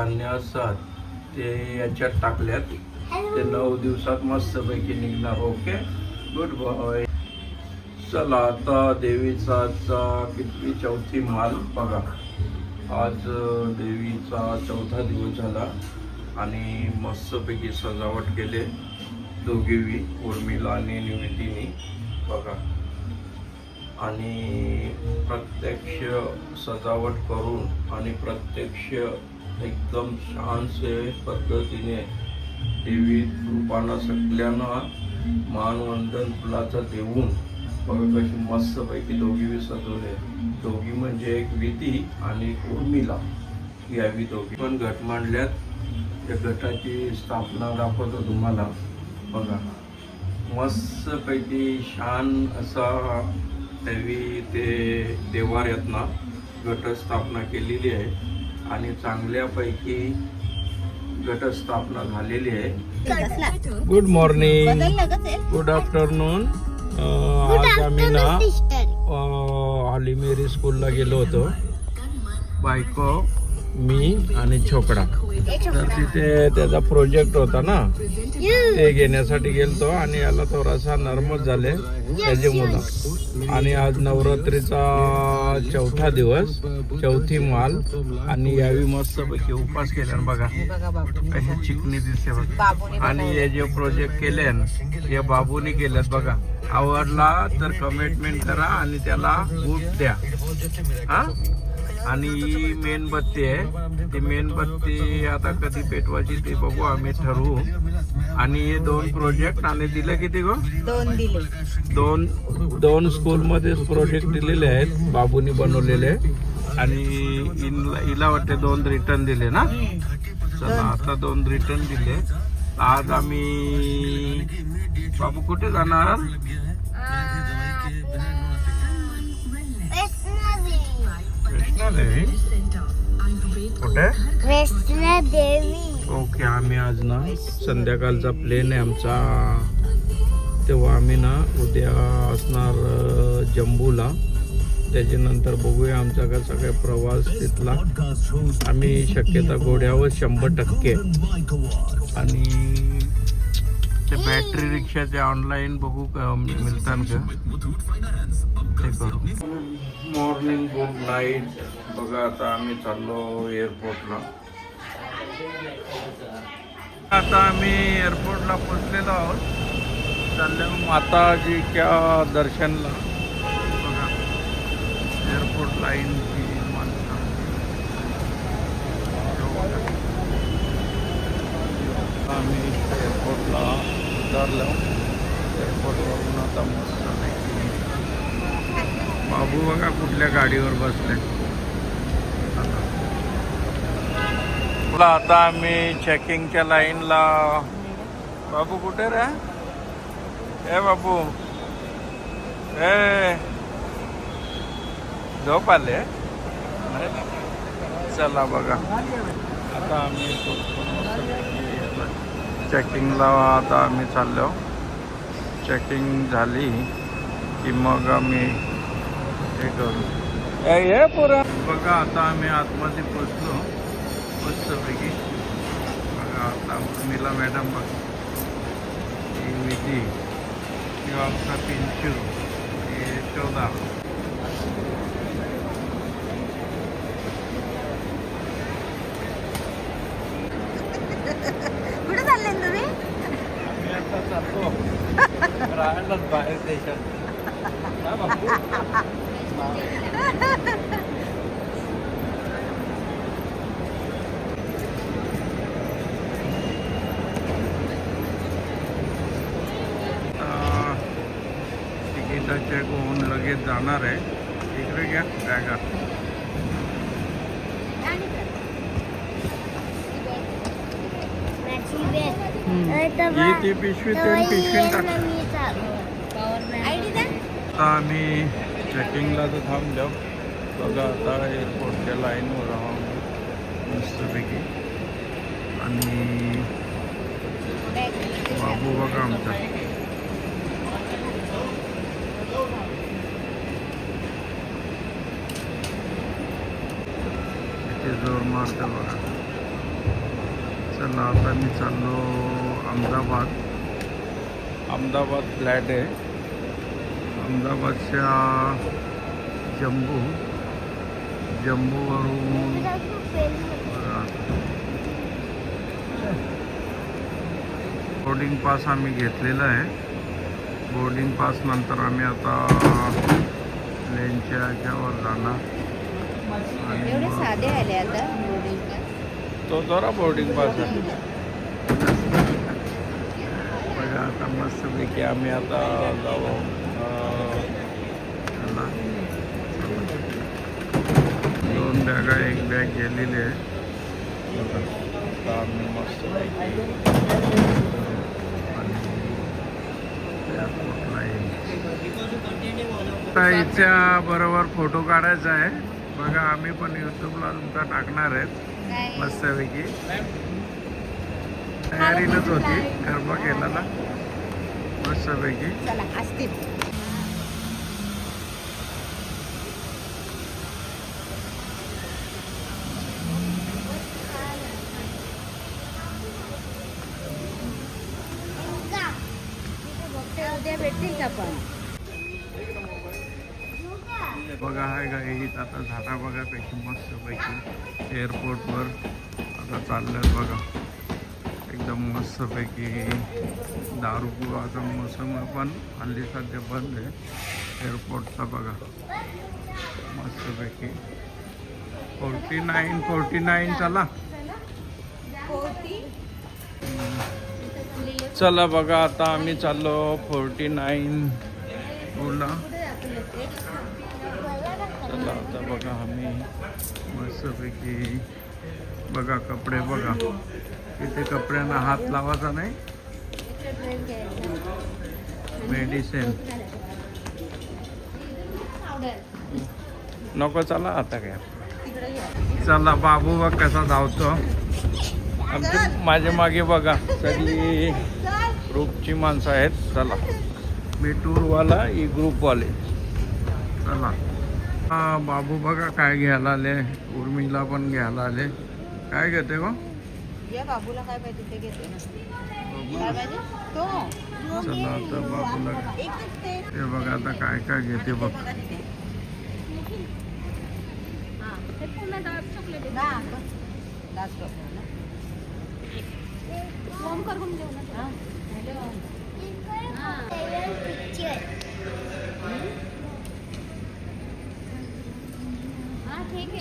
धान्य असतात ते याच्यात टाकल्यात. ते नऊ दिवसात मस्तपैकी निघणार. ओके गुड बॉय चला आता देवीचा किती चौथी माल बघा. आज देवीचा चौथा दिवस झाला आणि मस्तपैकी सजावट केले. दोघेवी उर्मिला आणि निवेदिनी. बघा. आणि प्रत्यक्ष सजावट करून आणि प्रत्यक्ष एकदम छानसे पद्धतीने देवी रूपानं सगळ्यांना मानवंदन फुलाचं देऊन बघा कशी मस्तपैकी दोघी बी सजवले दोघी म्हणजे एक विधी आणि एक उर्मिला. यावी दोघी पण घट मांडल्यात. त्या घटाची स्थापना दाखवतो तुम्हाला. बघा. मस्तपैकी छान असा देवी ते देवाऱ्यातना घटस्थापना केलेली आहे. आणि चांगल्यापैकी घटस्थापना झालेली आहे. गुड मॉर्निंग गुड आफ्टरनून आज आम्ही ना हॉली मेरी स्कूलला गेलो होतो. बायको मी आणि छोकडा तर तिथे त्याचा प्रोजेक्ट होता ना. ते घेण्यासाठी गेलतो आणि याला थोडासा नर्मस झाले त्याचे मुलं. आणि आज नवरात्रीचा चौथा दिवस चौथी माल. आणि यावी मस्तपैकी उपास केला बघा कशी चिकणी दिसते बघा. आणि हे जे प्रोजेक्ट केले हे बाबूनी केलेत बघा. आवडला तर कमिटमेंट करा आणि त्याला बूट द्या. हा? आणि ही मेणबत्ती आहे. ती मेणबत्ती आता कधी पेटवायची ते बघू. आम्ही ठरवू. आणि हे दोन प्रोजेक्ट आणि दिलं किती गो? दोन दिले. दोन दोन स्कूलमध्ये प्रोजेक्ट दिलेले आहेत. बाबूनी बनवलेले. आणि इन- हिला वाटते दोन रिटर्न दिले ना? चला आता दोन रिटर्न दिले. आज आम्ही बाबू कुठे जाणार? कृष्णादेवी? कुठे? ओके आम्ही आज ना संध्याकाळचा प्लेन आहे आमचा. तेव्हा आम्ही ना उद्या असणार जम्बूला. त्याच्यानंतर बघूया आमचा कसा काय प्रवास तिथला. आम्ही शक्यता घोड्यावर शंभर टक्के. आणि ते बॅटरी रिक्षाचे ऑनलाईन बघू मिळतात का? ते करू. मॉर्निंग गुड नाईट बघा आता आम्ही चाललो एअरपोर्टला आता आम्ही एअरपोर्टला पोचलेलो आहोत. चाललो माताजीच्या दर्शनला. बघा एअरपोर्ट लाईनची माणसं. आम्ही एअरपोर्टला उतरलो एअरपोर्टवरून आता मस्त बाबू बघा कुठल्या गाडीवर बसले. तुला आता आम्ही चेकिंगच्या लाईनला बाबू कुठे रे? ए बाबू. ए. झोप आले? अरे, चला बघा. आता आम्ही चेकिंगला आता आम्ही चाललो. चेकिंग झाली की मग आम्ही हे करू. ये पुरा. बघा आता आम्ही आतमध्ये पोचलो मस्तपैकी. बघा आता उर्मिला मॅडम बघ. ही विधी किंवा आमचा पिंचू. हे यशोदा कुठे चालले तुम्ही आम्ही आता चाललो राहायलाच बाहेर देशात. चेक होऊन लगेच जाणार आहे. इकडे घ्या बॅगा. ही ती पिशवी टाक. आता आम्ही चेकिंगला तर थांबलो. बघा आता एअरपोर्टच्या लाईनवर आहोत मस्तपैकी. आणि बाबू बघा आमचा. किती जोर मारतं बघा. चला आता मी चाललो अहमदाबाद. अहमदाबाद फ्लॅट आहे. अहमदाबादच्या जम्बू जम्बूवरून. बोर्डिंग पास आम्ही घेतलेला आहे बोर्डिंग पास नंतर आम्ही आता प्लेनच्या ह्याच्यावर जाणार आणि एवढे मग- साधे आले आता boarding pass. तो जरा बोर्डिंग पास आहे बघा आता मस्तपैकी आम्ही आता जाऊ अं, याला. दोन एक बॅग गेलेली आहे. मस्त ताईच्या बरोबर फोटो काढायचा आहे. बघा आम्ही पण युट्यूबला तुमचा टाकणार आहेत. मस्तपैकी. तयारीनच होती. गरबा केला मस्तपैकी चला असतील उद्या भेटतील का पण बघा हाय का इथं आता झाडा बघा पैकी मस्तपैकी. एअरपोर्टवर आता चाललं बघा. एकदम मस्तपैकी. दारू मोसम पण हल्ली सध्या बंद आहे. एअरपोर्टचा बघा. मस्तपैकी. फोर्टी नाईन फोर्टी नाईन चला. चला बघा आता आम्ही चाललो फोर्टी नाईन. बोला चला आता बघा आम्ही मस्तपैकी बघा कपडे बघा. इथे कपड्यांना हात लावायचा नाही. मेडिसिन नको चला आता काय चला बाबू बघ कसा धावतो. आमची माझ्या मागे बघा सगळी ग्रुपची माणसं आहेत. चला. मी टूरवाला ही ग्रुपवाले चला. हा बाबू बघा काय घ्यायला आले उर्मिला पण घ्यायला आले. काय घेते गो? या बाबूला काय पाहिजे ते घेते तो. चला आता बाबूला एकच ते. ते बघा आता काय काय घेते बघ.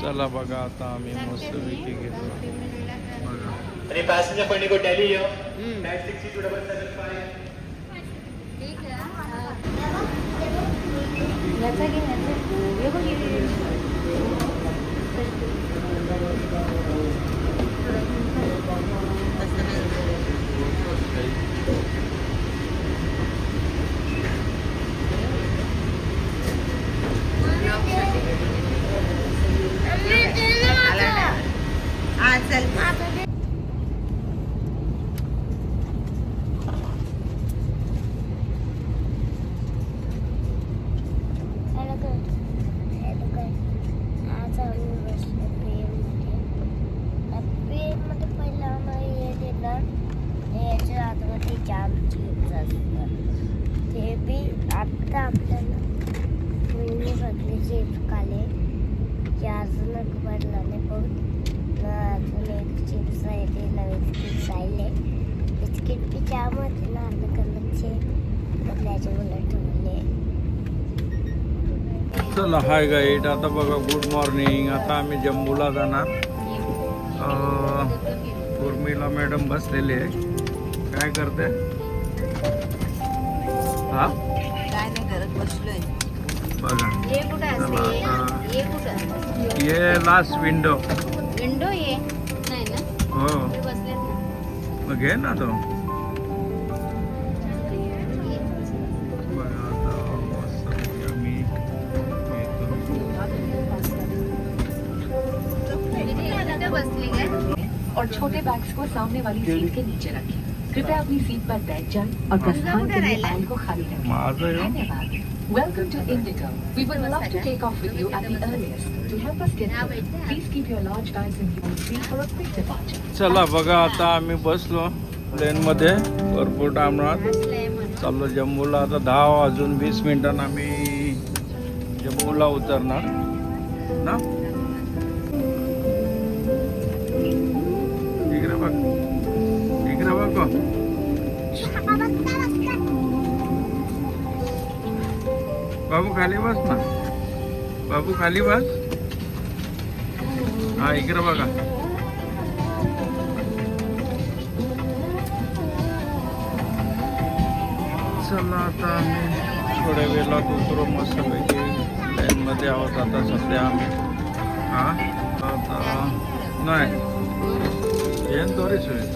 चला बघा आता आम्ही मस्त पैकी बघा आणि पैसेंजर पढ़ने को दिल्ली हो night six two double seven five. याचा घे याचा हे? बी आत्ता आपल्याला मी सगळे पडला नाही पण अजून एक चिप्स आहे ते नवीन चिप्स आले बिस्किट बी जाम होते ना अर्ध कलरचे तर त्याच्यामुळे ठेवले चला हाय गाईड आता बघा गुड मॉर्निंग आता आम्ही जम्बूला जाणार. उर्मिला मॅडम बसलेली आहे. काय करते? हा? काय नाही करत बसलोय. बघा. ये लास्ट विंडो विंडो ये? नाही ना? हो। ते बसलेत ना मग घे ना तो। और छोटे बैग्स को सामने वाली सीट के नीचे रखें। कृपया अपनी सीट पर बैठ जाएँ और प्रस्थान के लिए? आयल को खाली रखें. धन्यवाद। Welcome to Indigo. We would love to take off with you at the earliest. To help us get there, please keep your large bags in your tree for a quick departure. चला बघा आता आम्ही बसलो प्लेनमध्ये भरपूर टायमात चाललो जम्मूला आता दहा वाजून वीस मिनिटांना आम्ही जम्मूला उतरणार ना इकडे बघ इकडे बघ बाबू खाली बस ना. बाबू खाली बस. हा इकडे बघा. चला आता आम्ही थोड्या वेळात उतरू मस्तपैकी. लाईनमध्ये आहोत आता सध्या आम्ही. हा? आता नाही. येईन द्वारे सुविधा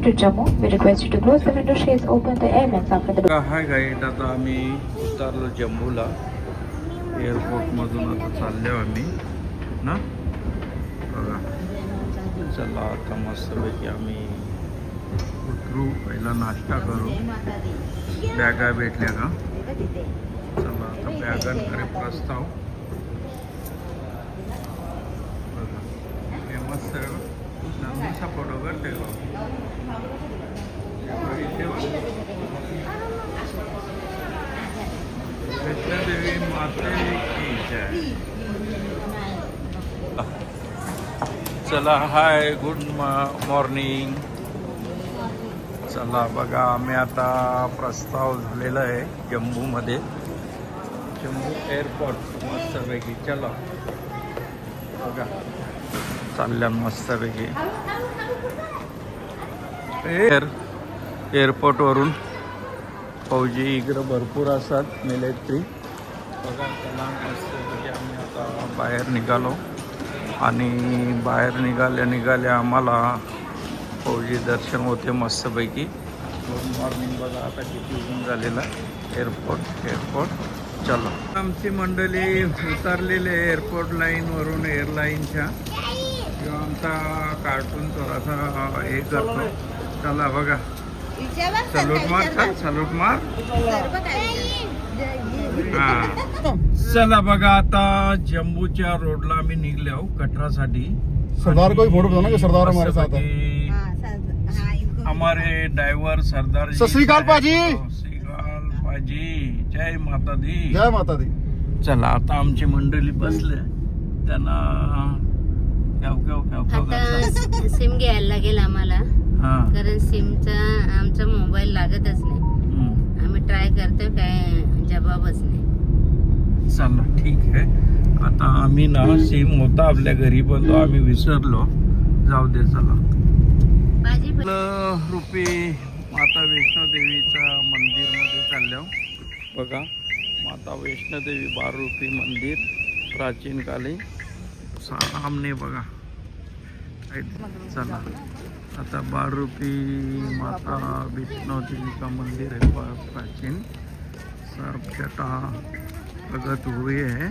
journey to Jammu. We request you to close the window. Shades, open. The air vents after the hi guide आता आम्ही उतरलो जम्बूला एअरपोर्टमधून आता चाललो आम्ही ना? बघा. चला आता मस्तपैकी आम्ही उतरू. पहिला नाश्ता करू. बॅगा भेटल्या का? चला आता बॅगांकडे प्रस्ताव. बघा. हे मस्त आहे बघ. नंदीचा फोटो करते का माते की जय चला हाय गुड मॉर्निंग चला बघा आम्ही आता प्रस्ताव झालेला आहे जम्बूमध्ये जम्बू एअरपोर्ट मस्तपैकी चला. बघा. चालल्या मस्तपैकी. एअर एअरपोर्टवरून. फौजी इकडं भरपूर असतात मिलेट्री. बघा त्याला मस्तपैकी आम्ही आता बाहेर निघालो. आणि बाहेर निघाल्या निघाल्या आम्हाला फौजी दर्शन होते मस्तपैकी. गुड मॉर्निंग बघा आता किती ऊन झालेला एअरपोर्ट एअरपोर्ट. चलो. आमची मंडळी उतरलेले एअरपोर्ट लाईनवरून एअरलाईनच्या किंवा आमचा कार्टून थोडासा हे करतो. चला बघा. सलूट मार चल सलूट मार? हा. चला बघा आता जम्बूच्या रोडला आम्ही निघले आहो कटरासाठी. सरदार को भी फोटो बताना कि सरदार हमारे साथ है मस्तपैकी हा, सर- हा, इनको- हमारे ड्राइवर सरदार जी. सत श्री अकाल पाजी. सत श्री अकाल पाजी. जय माता दी. जय माता दी. चला आता आमची मंडळी बसले त्यांना कॅव कॅव कॅव कॅव करतात. आता सिम घ्यायला लागेल आम्हाला. हा कारण सिमचा आमचा मोबाईल लागतच नाही. आम्ही ट्राय करतोय काय जबाबच नाही. चला ठीक आहे. आता आम्ही ना सिम होता आपल्या घरी पण तो आम्ही विसरलो. जाऊ दे चला. भाजी आपलं रुपी माता वैष्णोदेवीच्या मंदिरमध्ये चाललो बघा माता वैष्णोदेवी बारुपी मंदिर प्राचीन काली. सामने बघा. चला. आता बारुपी माता वैष्णोदेवी का मंदिर है प्राचीन. सब जटा प्रगत हुए हैं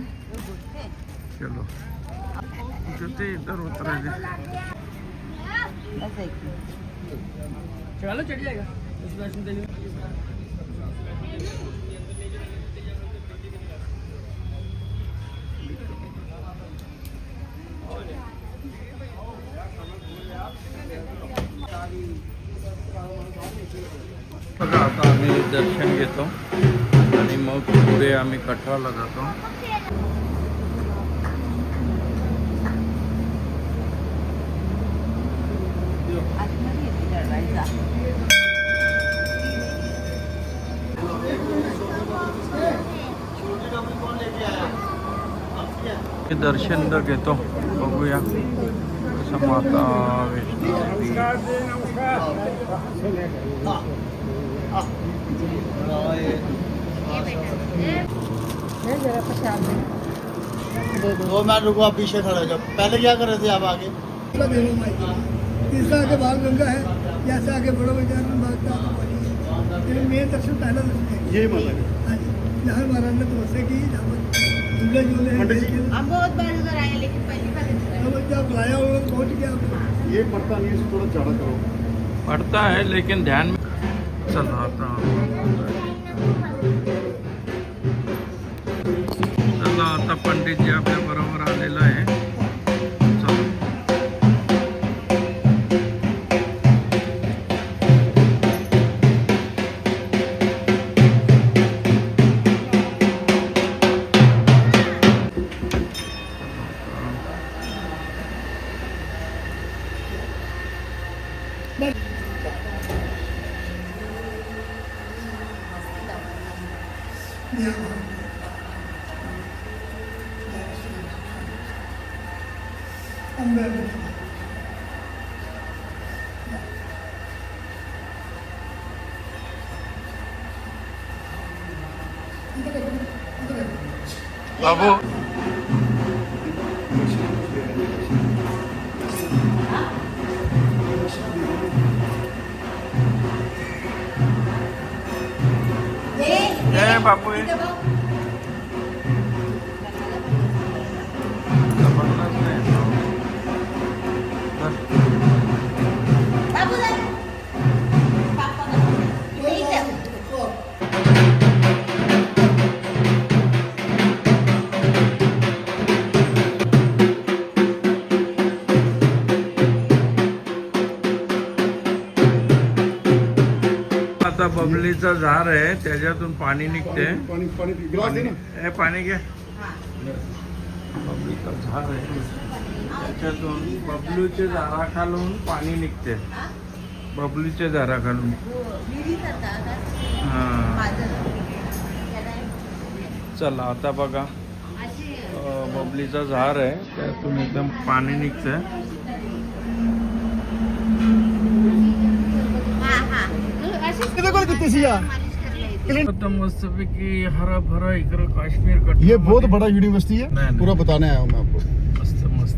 चलो. जते इधर उतरेंगे असं आहे की. पुढे आम्ही कठराला जातो आतमध्ये येते दरवाजा. हे दर्शन तर घेतो बघूया वैष्णोदेवी दो। मिनट रुको आप पीछे खड़े हो जाओ। पहले क्या कर रहे थे आप आगे? तीसरा आगे बाल गंगा है जैसे आगे बड़ो मैदान में भागता मेन दर्शन पहला दर्शन है। यही मतलब हाँ। जी। जहाँ महाराज ने तपस्या की जहाँ पर झूले झूले। हम बहुत बार उधर आए लेकिन पहली बार इधर आए। अब जब लाया हुआ पहुँच गया। ये पड़ता नहीं है इसको थोड़ा चढ़ा करो। पडता है लेकिन ध्यान में चला आता आता पंडितजी आपल्या बरोबर आलेला आहे. Tá bom. É, papo, बबलीचं झाड आहे त्याच्यातून पाणी निघते. पानी पानी गिलास दे ना. हे पाणी घे. बबलीचं झाड आहे. त्याच्यातून बबलूचे झाडाखालून पाणी निघते. बबलीचे झाडाखालून हा. चला आता बघा. बबलीचं झाड आहे त्यातून एकदम पाणी कितनी हरा भरा काश्मीर ये बहुत बड़ा यूनिवर्सिटी है। पूरा बताने आया हूँ मैं आपको। मस्त मस्त।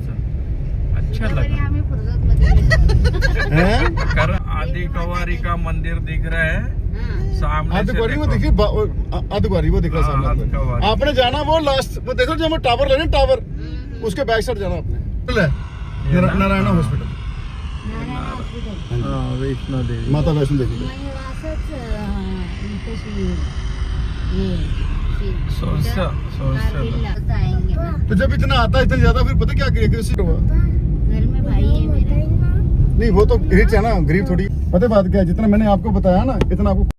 अच्छा लगा। हैं? आदि कवारी का मंदिर दिख रहा है। सामने वो। देखिए वो- दिख रहा हाँ, सामने आपने जाना वो लास्ट वो देखो जो हमें टावर लेना टावर उसके बैक साइड जाना आपने। नारायणा हाँ। हॉस्पिटल हाँ, वैष्णो देवी माता वैष्णो देवी सोचा सोचा आएंगे तो जब इतना आता है इतना ज्यादा फिर पता क्या किया कि उससे हुआ घर में भाई है मेरा नहीं वो तो रिच है ना गरीब थोड़ी पता है बात क्या है जितना मैंने आपको बताया ना इतना आपको